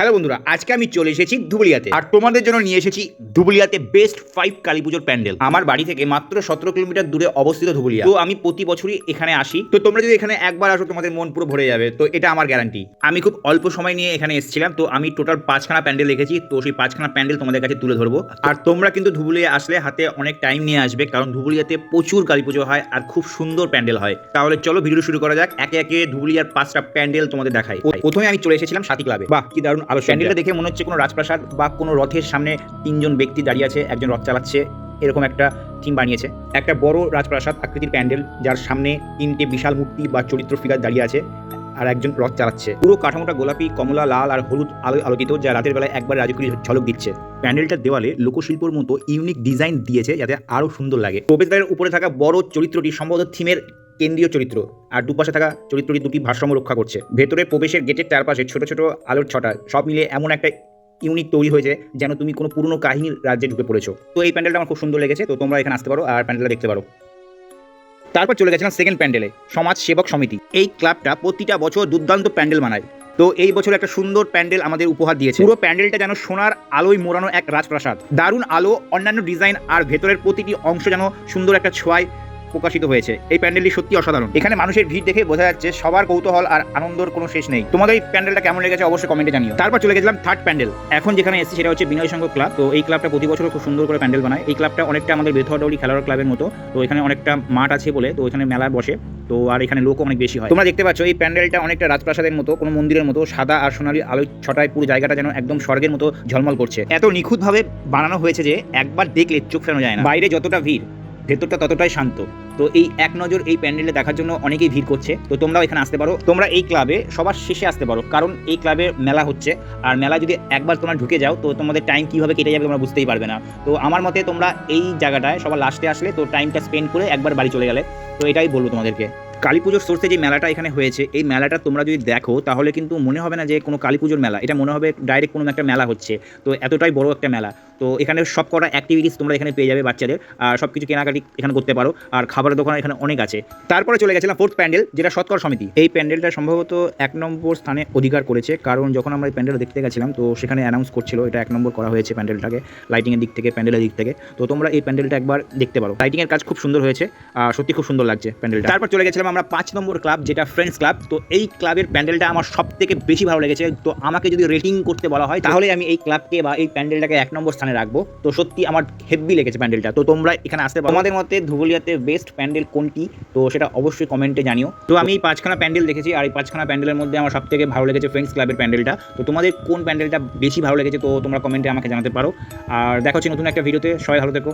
Hello বন্ধুরা, আজকে আমি চলে এসেছি ধুবুলিয়াতে। আর তোমাদের জন্য নিয়ে এসেছি ধুবুলিয়াতে বেস্ট ফাইভ কালী পুজোর প্যান্ডেল। আমার বাড়ি থেকে মাত্র সতেরো কিলোমিটার দূরে অবস্থিত ধুবুলিয়া। তো আমি প্রতি বছরই এখানে আসি। তো তোমরা যদি এখানে একবার আসো, তোমাদের মন পুরো ভরে যাবে। তো এটা আমার গ্যারান্টি আমি খুব অল্প সময় নিয়ে এখানে এসেছিলাম। তো আমি টোটাল পাঁচখানা প্যান্ডেল রেখেছি তো সেই পাঁচখানা প্যান্ডেল তোমাদের কাছে তুলে ধরবো। আর তোমরা কিন্তু ধুবুলিয়া আসলে হাতে অনেক টাইম নিয়ে আসবে। কারণ ধুবুলিয়াতে প্রচুর কালী পুজো হয় আর খুব সুন্দর প্যান্ডেল হয়। তাহলে চলো ভিডিও শুরু করা যাক। একে একে ধুবুলিয়ার পাঁচটা প্যান্ডেল তোমাদের দেখাই। প্রথমে আমি চলে এসেছিলাম সাথী ক্লাবে কি দারুণ আলো প্যান্ডেলটা দেখে মনে হচ্ছে কোনো রাজপ্রাসাদ বা কোনো রথের সামনে তিনজন ব্যক্তি দাঁড়িয়ে আছে, একজন রথ চালাচ্ছে, এরকম একটা থিম বানিয়েছে। একটা বড় রাজপ্রাসাদ আকৃতির প্যান্ডেল, যার সামনে তিনটে বিশাল মূর্তি বা চরিত্র ফিগার দাঁড়িয়ে আছে আর একজন রথ চালাচ্ছে। পুরো কাঠামোটা গোলাপি, কমলা, লাল আর হলুদ আলো আলোকিত, যা রাতের বেলায় একবার রাজকীয় ঝলক দিচ্ছে। প্যান্ডেলটার দেওয়ালে লোকশিল্পর মতো ইউনিক ডিজাইন দিয়েছে, যাতে আরও সুন্দর লাগে। প্রবেশদ্বারের উপরে থাকা বড় চরিত্রটি সম্ভবত থিমের কেন্দ্রীয় চরিত্র, আর দুপাশে থাকা চরিত্রটি দুটি ভারসাম্য রক্ষা করছে। ভেতরে প্রবেশের গেটের চারপাশে ছোট ছোট আলোর ছটা, সব মিলে এমন একটা ইউনিক তৈরি হয়েছে যেন তুমি কোনো পুরনো কাহিনীর রাজ্যে ঢুকে পড়েছো। তো এই প্যান্ডেলটা আমার খুব সুন্দর লেগেছে, তো তোমরা এখানে আসতে পারো আর প্যান্ডেলটা দেখতে পারো। তারপর চলে গেছিলাম সেকেন্ড প্যান্ডেলে, সমাজ সেবক সমিতি। এই ক্লাবটা প্রতিটা বছর দুর্দান্ত প্যান্ডেল বানায়। তো এই বছর একটা সুন্দর প্যান্ডেল আমাদের উপহার দিয়েছে। পুরো প্যান্ডেলটা যেন সোনার আলোয় মোড়ানো এক রাজপ্রাসাদ। দারুণ আলো, অন্যান্য ডিজাইন, আর ভেতরের প্রতিটি অংশ যেন সুন্দর একটা ছোঁয়ায় প্রকাশিত হয়েছে। এই প্যান্ডেলটি সত্যি অসাধারণ। এখানে মানুষের ভিড় দেখে বোঝা যাচ্ছে সবার কৌতূহল আর আনন্দর কোনো শেষ নেই। তোমাদের এই প্যান্ডেলটা কেমন লেগেছে অবশ্যই কমেন্টে জানিও। তারপর চলে গেছিলাম থার্ড প্যান্ডেল। এখন যেখানে এসেছি সেটা হচ্ছে বিনয় সংঘ ক্লাব তো এই ক্লাবটা প্রতি বছর খুব সুন্দর করে প্যান্ডেল বানায়। এই ক্লাবটা অনেকটা আমাদের বেথুয়াডৌলি খেলার ক্লাবের মতো। তো এখানে অনেকটা মাঠ আছে বলে, তো এখানে মেলা বসে। তো আর এখানে লোকও অনেক বেশি হয়। তোমরা দেখতে পাচ্ছ এই প্যান্ডেলটা অনেকটা রাজপ্রাসাদের মতো, কোনো মন্দিরের মতো, সাদা আর সোনালি আলোয় ছটায় পুরো জায়গাটা যেন একদম স্বর্গের মতো ঝলমল করছে। এত নিখুঁতভাবে বানানো হয়েছে যে একবার দেখলে চোখ ফেরানো যায় না। বাইরে যতটা ভিড় ভেতরটা ততটাই শান্ত। তো এই এক নজর এই প্যান্ডেলে দেখার জন্য অনেকেই ভিড় করছে। তো তোমরাও এখানে আসতে পারো। তোমরা এই ক্লাবে সবার শেষে আসতে পারো। কারণ এই ক্লাবে মেলা হচ্ছে। আর মেলা যদি একবার তোমরা ঢুকে যাও, তো তোমাদের টাইম কীভাবে কেটে যাবে তোমরা বুঝতেই পারবে না। তো আমার মতে তোমরা এই জায়গাটায় সবার লাস্টে আসলে তো টাইমটা স্পেন্ড করে একবার বাড়ি চলে গেলে। তো এটাই বলব তোমাদেরকে। কালী পুজোর সোর্সে যে মেলাটা এখানে হয়েছে, এই মেলাটা তোমরা যদি দেখো, তাহলে কিন্তু মনে হবে না যে কোনো কালী পুজোর মেলা। এটা মনে হবে ডাইরেক্ট কোনো একটা মেলা হচ্ছে। তো এতটাই বড় একটা মেলা। তো এখানে সব কটা অ্যাক্টিভিটিস তোমরা এখানে পেয়ে যাবে বাচ্চাদের। আর সব কিছু কেনাকাটি এখানে করতে পারো। আর খাবারের দোকান এখানে অনেক আছে। তারপরে চলে গেছিলাম ফোর্থ প্যান্ডেল যেটা সৎকর সমিতি। এই প্যান্ডেলটা সম্ভবত এক নম্বর স্থানে অধিকার করেছে। কারণ যখন আমরা এই প্যান্ডেল দেখতে গেছিলাম, তো সেখানে অ্যানাউন্স করছিল, এটা এক নম্বর করা হয়েছে প্যান্ডেলটাকে লাইটিংয়ের দিক থেকে প্যান্ডেলের দিক থেকে। তো তোমরা এই প্যান্ডেলটা একবার দেখতে পারো। লাইটিংয়ের কাজ খুব সুন্দর হয়েছে, আর সত্যি খুব সুন্দর লাগছে প্যান্ডেলটা তারপর চলে গেছিলাম আমরা পাঁচ নম্বর ক্লাব যেটা ফ্রেন্ডস ক্লাব তো এই ক্লাবের প্যান্ডেলটা আমার সব থেকে বেশি ভালো লেগেছে। তো আমাকে যদি রেটিং করতে বলা হয়, তাহলে আমি এই ক্লাবকে বা এই প্যান্ডেলটাকে এক নম্বর স্থানে রাখব। তো সত্যি আমার হেভি লেগেছে প্যান্ডেলটা। তো তোমরা এখানে আসতে পারো। আমাদের মতে ধুবুলিয়াতে বেস্ট প্যান্ডেল কোনটি? তো সেটা অবশ্যই কমেন্টে জানিও। তো আমি এই পাঁচখানা প্যান্ডেল দেখেছি আর এই পাঁচখানা প্যান্ডেলের মধ্যে আমার সব থেকে ভালো লেগেছে ফ্রেন্ডস ক্লাবের প্যান্ডেলটা। তো তোমাদের কোন প্যান্ডেলটা বেশি ভালো লেগেছে তো তোমরা কমেন্টে আমাকে জানাতে পারো। আর দেখো নতুন একটা ভিডিওতে সবাই ভালো থেকো।